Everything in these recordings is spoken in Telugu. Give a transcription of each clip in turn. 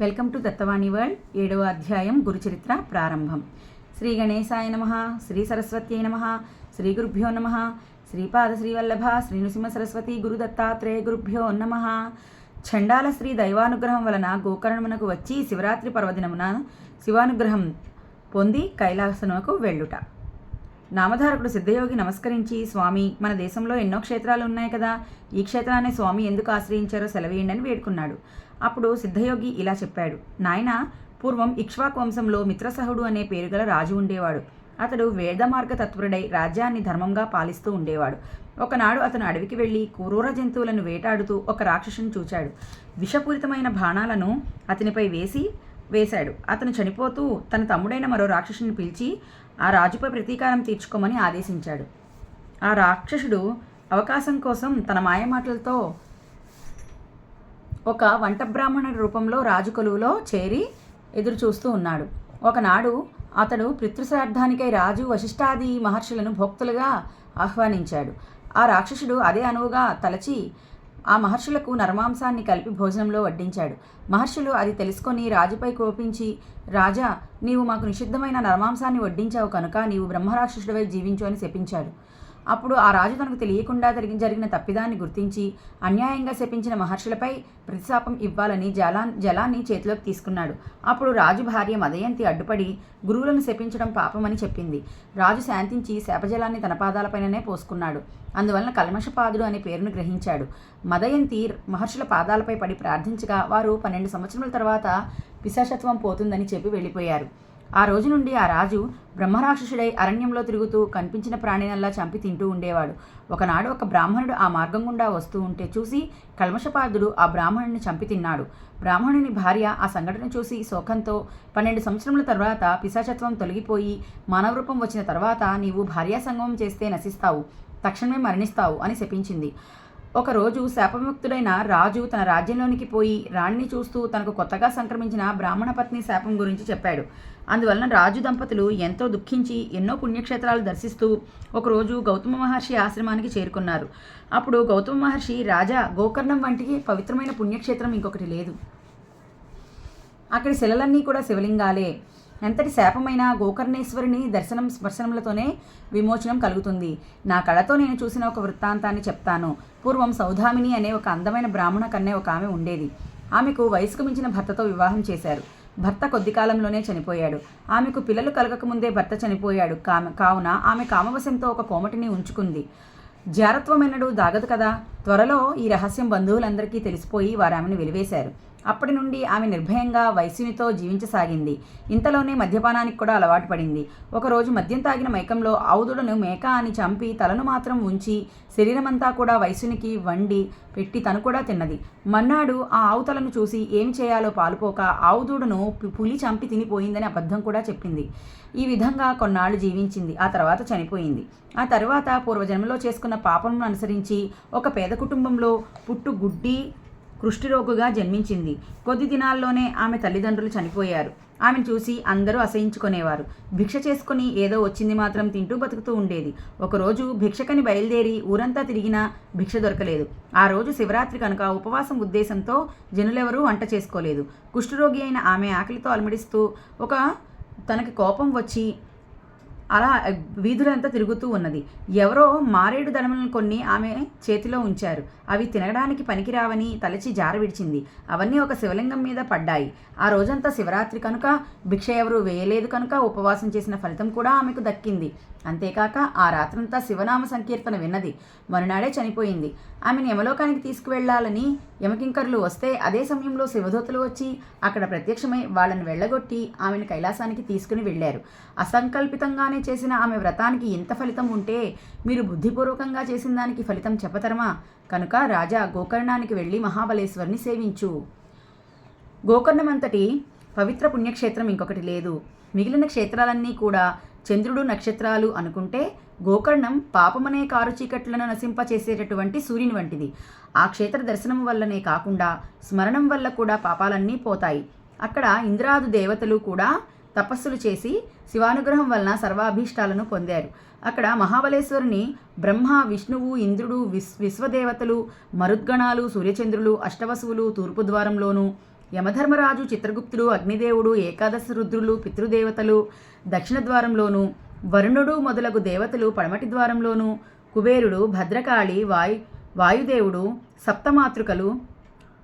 వెల్కమ్ టు దత్తవాణి వరల్డ్ ఏడవ అధ్యాయం గురుచరిత్ర ప్రారంభం. శ్రీ గణేశాయ నమ శ్రీ సరస్వత్యై నమ శ్రీ గురుభ్యో నమ శ్రీపాద శ్రీవల్లభ శ్రీ నృసింహ సరస్వతి గురు దత్తాత్రేయ గురుభ్యో నమ. చండాల శ్రీ దైవానుగ్రహం వలన గోకర్ణమునకు వచ్చి శివరాత్రి పర్వదినమున శివానుగ్రహం పొంది కైలాసమునకు వెళ్ళుట. నామధారకుడు సిద్ధయోగి నమస్కరించి స్వామి మన దేశంలో ఎన్నో క్షేత్రాలు ఉన్నాయి కదా. ఈ క్షేత్రాన్ని స్వామి ఎందుకు ఆశ్రయించారో సెలవేయండి అని వేడుకున్నాడు. అప్పుడు సిద్ధయోగి ఇలా చెప్పాడు. నాయన పూర్వం ఇక్ష్వాకు వంశంలో మిత్రసహుడు అనే పేరుగల రాజు ఉండేవాడు. అతడు వేదమార్గ తత్పరుడై రాజ్యాన్ని ధర్మంగా పాలిస్తూ ఉండేవాడు. ఒకనాడు అతను అడవికి వెళ్ళి క్రూర జంతువులను వేటాడుతూ ఒక రాక్షసుని చూచాడు. విషపూరితమైన బాణాలను అతనిపై వేసి వేశాడు. అతను చనిపోతూ తన తమ్ముడైన మరో రాక్షసుని పిలిచి ఆ రాజుపై ప్రతీకారం తీర్చుకోమని ఆదేశించాడు. ఆ రాక్షసుడు అవకాశం కోసం తన మాయమాటలతో ఒక వంట బ్రాహ్మణ రూపంలో రాజు కొలువులో చేరి ఎదురు చూస్తూ ఉన్నాడు. ఒకనాడు అతడు పితృశ్రార్థానికై రాజు వశిష్ఠాది మహర్షులను భోక్తులుగా ఆహ్వానించాడు. ఆ రాక్షసుడు అదే అనువుగా తలచి ఆ మహర్షులకు నరమాంసాన్ని కలిపి భోజనంలో వడ్డించాడు. మహర్షులు అది తెలుసుకొని రాజుపై కోపించి రాజా నీవు మాకు నిషిద్ధమైన నరమాంసాన్ని వడ్డించావు కనుక నీవు బ్రహ్మరాక్షసుడివై జీవించు అని శపించాడు అప్పుడు ఆ రాజు తనకు తెలియకుండా జరిగి జరిగిన తప్పిదాన్ని గుర్తించి అన్యాయంగా శపించిన మహర్షులపై ప్రతిశాపం ఇవ్వాలని జలా జలాన్ని చేతిలోకి తీసుకున్నాడు. అప్పుడు రాజు భార్య మదయంతి అడ్డుపడి గురువులను శపించడం పాపమని చెప్పింది. రాజు శాంతించి శాపజలాన్ని తన పాదాలపైననే పోసుకున్నాడు. అందువలన కల్మషపాదుడు అనే పేరును గ్రహించాడు. మదయంతి మహర్షుల పాదాలపై పడి ప్రార్థించగా వారు పన్నెండు సంవత్సరాల తర్వాత పిశాచత్వం పోతుందని చెప్పి వెళ్ళిపోయారు. ఆ రోజు నుండి ఆ రాజు బ్రహ్మరాక్షసుడై అరణ్యంలో తిరుగుతూ కనిపించిన ప్రాణినల్లా చంపి తింటూ ఉండేవాడు. ఒకనాడు ఒక బ్రాహ్మణుడు ఆ మార్గం గుండా వస్తూ ఉంటే చూసి కల్మషపాదుడు ఆ బ్రాహ్మణుని చంపి తిన్నాడు. బ్రాహ్మణుని భార్య ఆ సంఘటన చూసి శోకంతో పన్నెండు సంవత్సరముల తర్వాత పిశాచత్వం తొలగిపోయి మానవ రూపం వచ్చిన తర్వాత నీవు భార్యా సంగమం చేస్తే నశిస్తావు తక్షణమే మరణిస్తావు అని శపించింది. ఒకరోజు శాపముక్తుడైన రాజు తన రాజ్యంలోనికి పోయి రాణిని చూస్తూ తనకు కొత్తగా సంక్రమించిన బ్రాహ్మణ పత్ని శాపం గురించి చెప్పాడు. అందువలన రాజు దంపతులు ఎంతో దుఃఖించి ఎన్నో పుణ్యక్షేత్రాలు దర్శిస్తూ ఒకరోజు గౌతమ మహర్షి ఆశ్రమానికి చేరుకున్నారు. అప్పుడు గౌతమ మహర్షి రాజా గోకర్ణం వంటి పవిత్రమైన పుణ్యక్షేత్రం ఇంకొకటి లేదు. అక్కడి శిలలన్నీ కూడా శివలింగాలే. ఎంతటి శాపమైన గోకర్ణేశ్వరిని దర్శనం స్పర్శనములతోనే విమోచనం కలుగుతుంది. నా కళతో నేను చూసిన ఒక వృత్తాంతాన్ని చెప్తాను. పూర్వం సౌధామిని అనే ఒక అందమైన బ్రాహ్మణ కన్నే ఒక ఆమె ఉండేది. ఆమెకు వయసుకు మించిన భర్తతో వివాహం చేశారు. భర్త కొద్ది కాలంలోనే చనిపోయాడు. ఆమెకు పిల్లలు కలగకముందే భర్త చనిపోయాడు. కావున ఆమె కామవశంతో ఒక కోమటిని ఉంచుకుంది. జారత్వమైనడు దాగదు కదా? త్వరలో ఈ రహస్యం బంధువులందరికీ తెలిసిపోయి వారు ఆమెను వెలివేశారు. అప్పటి నుండి ఆమె నిర్భయంగా వైశ్యునితో జీవించసాగింది. ఇంతలోనే మద్యపానానికి కూడా అలవాటు పడింది. ఒకరోజు మద్యం తాగిన మైకంలో ఆవుదుడను మేక అని చంపి తలను మాత్రం ఉంచి శరీరమంతా కూడా వైశ్యునికి వండి పెట్టి తను కూడా తిన్నది. మన్నాడు ఆ ఆవుతలను చూసి ఏం చేయాలో పాలుపోక ఆవుదుడును పులి చంపి తినిపోయిందని అబద్ధం కూడా చెప్పింది. ఈ విధంగా కొన్నాళ్ళు జీవించింది. ఆ తర్వాత చనిపోయింది. ఆ తర్వాత పూర్వజన్మలో చేసుకున్న పాపంను అనుసరించి ఒక పేద కుటుంబంలో పుట్టు గుడ్డి కుష్ఠిరోగుగా జన్మించింది. కొద్ది దినాల్లోనే ఆమె తల్లిదండ్రులు చనిపోయారు. ఆమెను చూసి అందరూ అసహించుకునేవారు. భిక్ష చేసుకుని ఏదో వచ్చింది మాత్రం తింటూ బతుకుతూ ఉండేది. ఒకరోజు భిక్షకని బయలుదేరి ఊరంతా తిరిగినా భిక్ష దొరకలేదు. ఆ రోజు శివరాత్రి కనుక ఉపవాసం ఉద్దేశంతో జనులెవరూ వంట చేసుకోలేదు. కుష్ఠరోగి అయిన ఆమె ఆకలితో అలమడిస్తూ ఒక తనకి కోపం వచ్చి అలా వీధులంతా తిరుగుతూ ఉన్నది. ఎవరో మారేడు దళములను కొన్ని ఆమె చేతిలో ఉంచారు. అవి తినడానికి పనికిరావని తలచి జార విడిచింది. అవన్నీ ఒక శివలింగం మీద పడ్డాయి. ఆ రోజంతా శివరాత్రి కనుక భిక్ష ఎవరు వేయలేదు కనుక ఉపవాసం చేసిన ఫలితం కూడా ఆమెకు దక్కింది. అంతేకాక ఆ రాత్రంతా శివనామ సంకీర్తన విన్నది. మరునాడే చనిపోయింది. ఆమెను యమలోకానికి తీసుకువెళ్ళాలని యమకింకరులు వస్తే అదే సమయంలో శివదూతలు వచ్చి అక్కడ ప్రత్యక్షమై వాళ్ళని వెళ్ళగొట్టి ఆమెను కైలాసానికి తీసుకుని వెళ్ళారు. అసంకల్పితంగానే చేసిన ఆమె వ్రతానికి ఇంత ఫలితం ఉంటే మీరు బుద్ధిపూర్వకంగా చేసిన దానికి ఫలితం చెప్పతరమా? కనుక రాజా గోకర్ణానికి వెళ్ళి మహాబలేశ్వరిని సేవించు. గోకర్ణమంతటి పవిత్ర పుణ్యక్షేత్రం ఇంకొకటి లేదు. మిగిలిన క్షేత్రాలన్నీ కూడా చంద్రుడు నక్షత్రాలు అనుకుంటే గోకర్ణం పాపమనే కారు చీకట్లను నశింపచేసేటటువంటి సూర్యుని వంటిది. ఆ క్షేత్ర దర్శనం వల్లనే కాకుండా స్మరణం వల్ల కూడా పాపాలన్నీ పోతాయి. అక్కడ ఇంద్రాదు దేవతలు కూడా తపస్సులు చేసి శివానుగ్రహం వలన సర్వాభీష్టాలను పొందారు. అక్కడ మహాబలేశ్వరుని బ్రహ్మ విష్ణువు ఇంద్రుడు విశ్ విశ్వదేవతలు మరుద్గణాలు సూర్యచంద్రులు అష్టవసువులు తూర్పు ద్వారంలోనూ యమధర్మరాజు చిత్రగుప్తుడు అగ్నిదేవుడు ఏకాదశ రుద్రులు పితృదేవతలు దక్షిణ ద్వారంలోనూ వరుణుడు మొదలగు దేవతలు పడమటి ద్వారంలోనూ కుబేరుడు భద్రకాళి వాయు వాయుదేవుడు సప్తమాతృకలు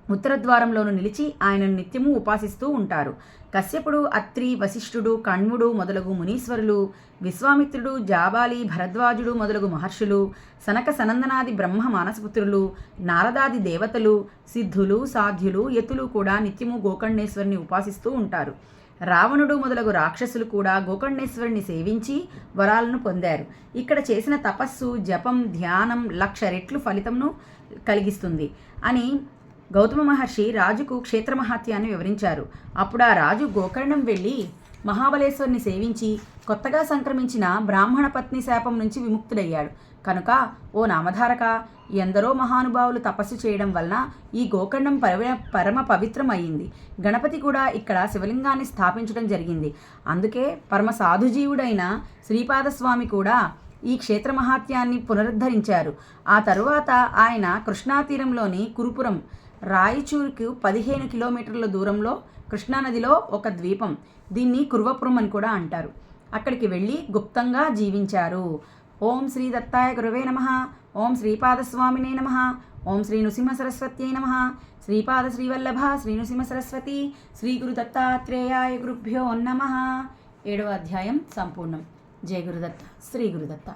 ఉత్తరద్వారంలోను నిలిచి ఆయనను నిత్యము ఉపాసిస్తూ ఉంటారు. కశ్యపుడు అత్రి వశిష్ఠుడు కణ్వుడు మొదలగు మునీశ్వరులు విశ్వామిత్రుడు జాబాలి భరద్వాజుడు మొదలగు మహర్షులు సనక సనందనాది బ్రహ్మ మానసపుత్రులు నారదాది దేవతలు సిద్ధులు సాధ్యులు యతులు కూడా నిత్యము గోకర్ణేశ్వరిని ఉపాసిస్తూ ఉంటారు. రావణుడు మొదలగు రాక్షసులు కూడా గోకర్ణేశ్వరుని సేవించి వరాలను పొందారు. ఇక్కడ చేసిన తపస్సు జపం ధ్యానం లక్ష రెట్లు ఫలితంను కలిగిస్తుంది అని గౌతమ మహర్షి రాజుకు క్షేత్రమహాత్యాన్ని వివరించారు. అప్పుడు ఆ రాజు గోకర్ణం వెళ్ళి మహాబలేశ్వరిని సేవించి కొత్తగా సంక్రమించిన బ్రాహ్మణ పత్ని శాపం నుంచి విముక్తుడయ్యాడు. కనుక ఓ నామధారక ఎందరో మహానుభావులు తపస్సు చేయడం వలన ఈ గోకర్ణం పరమ పరమ పవిత్రం అయింది గణపతి కూడా ఇక్కడ శివలింగాన్ని స్థాపించడం జరిగింది. అందుకే పరమ సాధుజీవుడైన శ్రీపాదస్వామి కూడా ఈ క్షేత్ర మహాత్యాన్ని పునరుద్ధరించారు. ఆ తరువాత ఆయన కృష్ణా తీరంలోని కురుపురం రాయచూరుకు పదిహేను కిలోమీటర్ల దూరంలో కృష్ణానదిలో ఒక ద్వీపం. దీన్ని కుర్వపురం అని కూడా అంటారు. అక్కడికి వెళ్ళి గుప్తంగా జీవించారు. ఓం శ్రీ దత్తాయ గురవే నమ. ఓం శ్రీపాదస్వామినే నమ. ఓం శ్రీ నృసింహ సరస్వత్యై నమ. శ్రీపాద శ్రీవల్లభ శ్రీ నృసింహ సరస్వతి శ్రీ గురు దత్తాత్రేయాయ గురుభ్యో నమ. ఏడవ అధ్యాయం సంపూర్ణం. జయ గురుదత్త. శ్రీ గురుదత్త.